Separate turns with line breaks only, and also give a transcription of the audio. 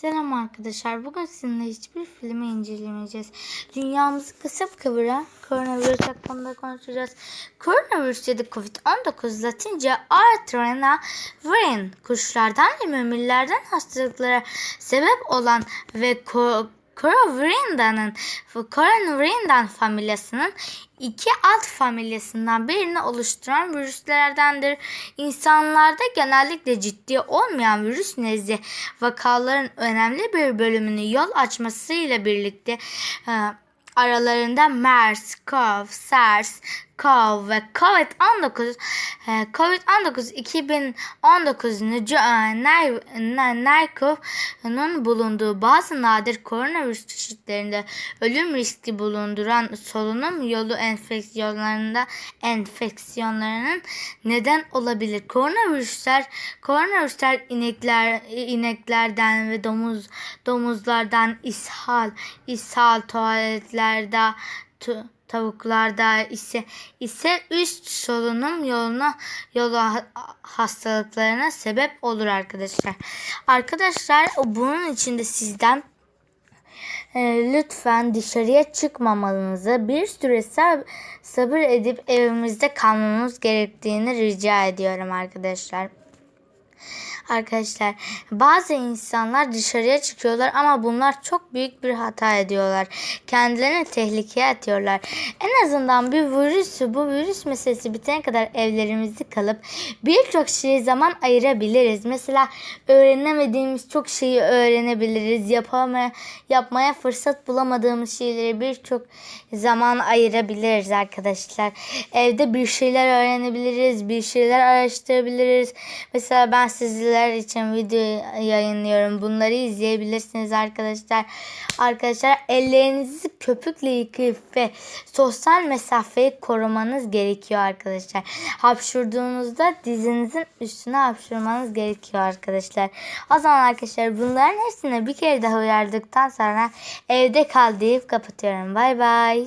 Selam arkadaşlar. Bugün sizinle hiçbir filmi incelemeyeceğiz. Dünyamızı kısıp kıvıran koronavirüs hakkında konuşacağız. Koronavirüs ya da Covid-19 Latince Artrena Vrin kuşlardan ve memellerden hastalıklara sebep olan ve ko- Coronavirinda'nın Coronavirindan familyasının iki alt familyasından birini oluşturan virüslerdendir. İnsanlarda genellikle ciddi olmayan virüs nezle vakaların önemli bir bölümünü yol açmasıyla birlikte e, aralarında MERS, CoV, SARS, ve COVID-19 e, COVID-19 2019 NICOV'nun bulunduğu bazı nadir koronavirüs çeşitlerinde ölüm riski bulunduran solunum yolu enfeksiyonlarında enfeksiyonlarının neden olabilir. Koronavirüsler koronavirüsler inekler ineklerden ve domuz domuzlardan ishal ishal tuvaletlerde tu, tavuklarda ise ise üst solunum yoluna yolu ha- hastalıklarına sebep olur arkadaşlar. Arkadaşlar bunun için de sizden e, lütfen dışarıya çıkmamanızı bir süre sab- sabır edip evimizde kalmamız gerektiğini rica ediyorum arkadaşlar. Arkadaşlar bazı insanlar dışarıya çıkıyorlar ama bunlar çok büyük bir hata ediyorlar. Kendilerini tehlikeye atıyorlar. En azından bir virüs bu virüs meselesi bitene kadar evlerimizde kalıp birçok şeye zaman ayırabiliriz. Mesela öğrenemediğimiz çok şeyi öğrenebiliriz. Yapamaya, yapmaya fırsat bulamadığımız şeyleri birçok zaman ayırabiliriz arkadaşlar. Evde bir şeyler öğrenebiliriz, bir şeyler araştırabiliriz. Mesela ben sizler için video yayınlıyorum. Bunları izleyebilirsiniz arkadaşlar. Arkadaşlar ellerinizi köpükle yıkayıp ve sosyal mesafeyi korumanız gerekiyor arkadaşlar. Hapşurduğunuzda dizinizin üstüne hapşurmanız gerekiyor arkadaşlar. O zaman arkadaşlar bunların hepsine bir kere daha uyardıktan sonra evde kal deyip kapatıyorum. Bay bay.